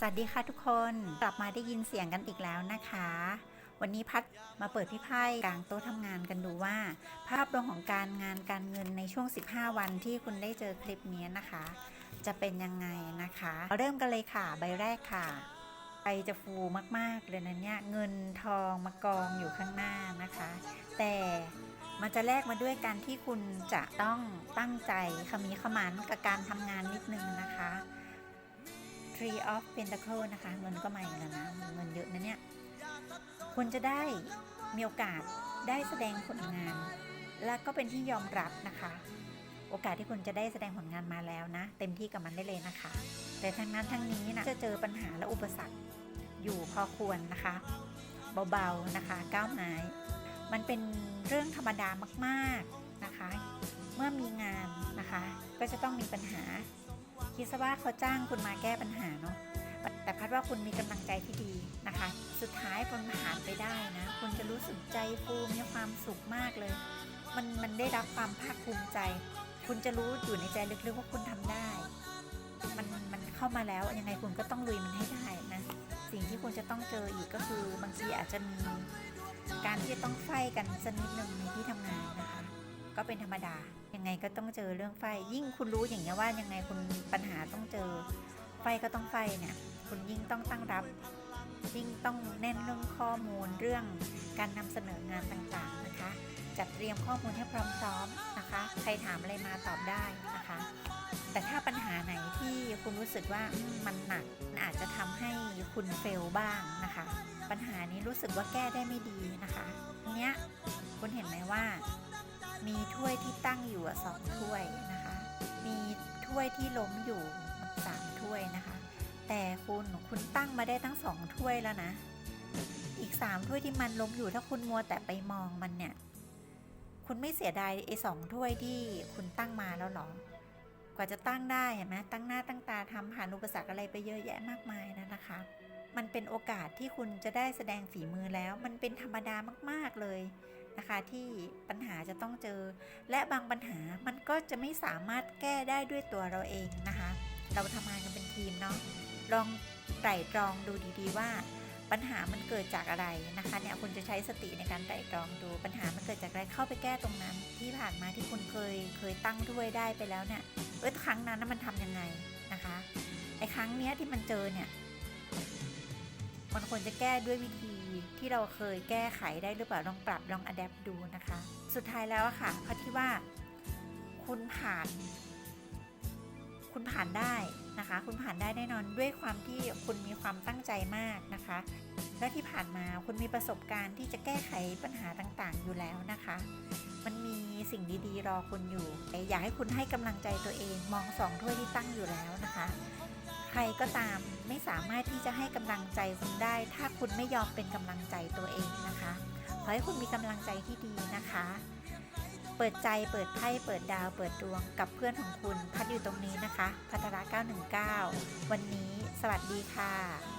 สวัสดีค่ะทุกคนกลับมาได้ยินเสียงกันอีกแล้วนะคะ วันนี้พัดมาเปิดพี่ไพ่กลางโต๊ะทำงานกันดูว่า ภาพรวมของการงานการเงินในช่วง 15 วันที่คุณได้เจอคลิปนี้นะคะ จะเป็นยังไงนะคะเราเริ่มกันเลยค่ะใบแรกค่ะใบจะฟูมากๆเลยนะเนี่ยเงินทองมากองอยู่ข้างหน้านะคะ แต่มันจะแลกมาด้วยการที่คุณจะต้องตั้งใจขมีขมันกับการทำงานนิดนึงนะคะ Tree of Pentacle นะคะเงินก็มาอีกแล้วนะเงินเยอะนะเนี่ยคุณจะได้มีโอกาสได้แสดงผลงาน และก็เป็นที่ยอมรับนะคะ โอกาสที่คุณจะได้แสดงผลงานมาแล้วนะ เต็มที่กับมันได้เลยนะคะ แต่ทั้งนั้นทั้งนี้นะจะเจอปัญหาและอุปสรรคอยู่พอควรนะคะ เบาๆนะคะก้าวไม้มันเป็นเรื่องธรรมดามากๆนะคะ เมื่อมีงานนะคะ ก็จะต้องมีปัญหา คิดซะว่าเขาจ้างคุณมาแก้ปัญหาเนาะแต่พัดว่าคุณมีกำลังใจที่ดีนะคะ สุดท้ายคุณผ่านไปได้นะ คุณจะรู้สึกใจฟูมีความสุขมากเลย มันมันได้รับความภาคภูมิใจ คุณจะรู้อยู่ในใจลึกๆว่าคุณทำได้ มันมันเข้ามาแล้วยังไงคุณก็ต้องลุยมันให้ได้นะ สิ่งที่คุณจะต้องเจออีกก็คือบางทีอาจจะมี การที่จะต้องไฟกันสักนิดหนึ่งในที่ทำงานนะคะ ก็เป็นธรรมดา ยังไงก็ต้องเจอเรื่องไฟ ยิ่งคุณรู้อย่างเงี้ยว่ายังไงคุณปัญหาต้องเจอ ไฟก็ต้องไฟเนี่ย คุณยิ่งต้องตั้งรับ ยิ่งต้องแน่นเรื่องข้อมูลเรื่องการนำเสนองานต่างๆนะคะ จัดเตรียมข้อมูลให้พร้อมๆนะคะ ใครถามอะไรมาตอบได้นะคะ แต่ถ้าปัญหาไหนที่คุณรู้สึกว่ามันหนักอาจจะทำให้คุณเฟลบ้างนะคะ ปัญหานี้รู้สึกว่าแก้ได้ไม่ดีนะคะทีเนี้ยคุณเห็นไหมว่า มีถ้วยที่ตั้งอยู่สองถ้วยนะคะ มีถ้วยที่ล้มอยู่สามถ้วยนะคะ แต่คุณคุณตั้งมาได้ตั้งสองถ้วยแล้วนะ อีกสามถ้วยที่มันล้มอยู่ถ้าคุณมัวแต่ไปมองมันเนี่ย คุณไม่เสียดายไอ้สองถ้วยที่คุณตั้งมาแล้วหรอกว่าจะตั้งได้เห็นไหมตั้งหน้าตั้งตาทำผ่านอุปสรรคอะไรไปเยอะแยะมากมายนะนะคะ มันเป็นโอกาสที่คุณจะได้แสดงฝีมือแล้ว มันเป็นธรรมดามาก ๆเลย นะคะที่ปัญหาจะต้องเจอ และบางปัญหามันก็จะไม่สามารถแก้ได้ด้วยตัวเราเองนะคะ เราทำงานกันเป็นทีมเนาะลองไตร่ตรองดูดีๆว่า ปัญหามันเกิดจากอะไรนะคะเนี่ยคุณจะใช้สติในการไตร่ตรองดูปัญหามันเกิดจากอะไรเข้าไปแก้ตรงนั้น ที่ผ่านมาที่คุณเคยเคยตั้งด้วยได้ไปแล้วเนี่ยเออครั้งนั้นน่ะมันทำยังไงนะคะไอ้ครั้งเนี้ยที่มันเจอเนี่ยมันควรจะแก้ด้วยวิธี ที่เราเคยแก้ไขได้หรือเปล่าลองปรับลองอัดแอปดูนะคะ สุดท้ายแล้วอะค่ะเพราะที่ว่าคุณผ่าน คุณผ่านได้นะคะ คุณผ่านได้แน่นอนด้วยความที่คุณมีความตั้งใจมากนะคะ และที่ผ่านมาคุณมีประสบการณ์ที่จะแก้ไขปัญหาต่างๆ อยู่แล้วนะคะ มันมีสิ่งดีๆ รอคุณอยู่ อยากให้คุณให้กำลังใจตัวเองมองสองถ้วยที่ตั้งอยู่แล้วนะคะ รก็ตามไม่สามารถที่จะให้กำลังใจคุณได้ ถ้าคุณไม่ยอมเป็นกำลังใจตัวเองนะคะ ขอให้คุณมีกำลังใจที่ดีนะคะ เปิดใจเปิดไพ่เปิดดาวเปิดดวงกับเพื่อนของคุณ พัดอยู่ตรงนี้นะคะ พัทระ919 วันนี้ สวัสดีค่ะ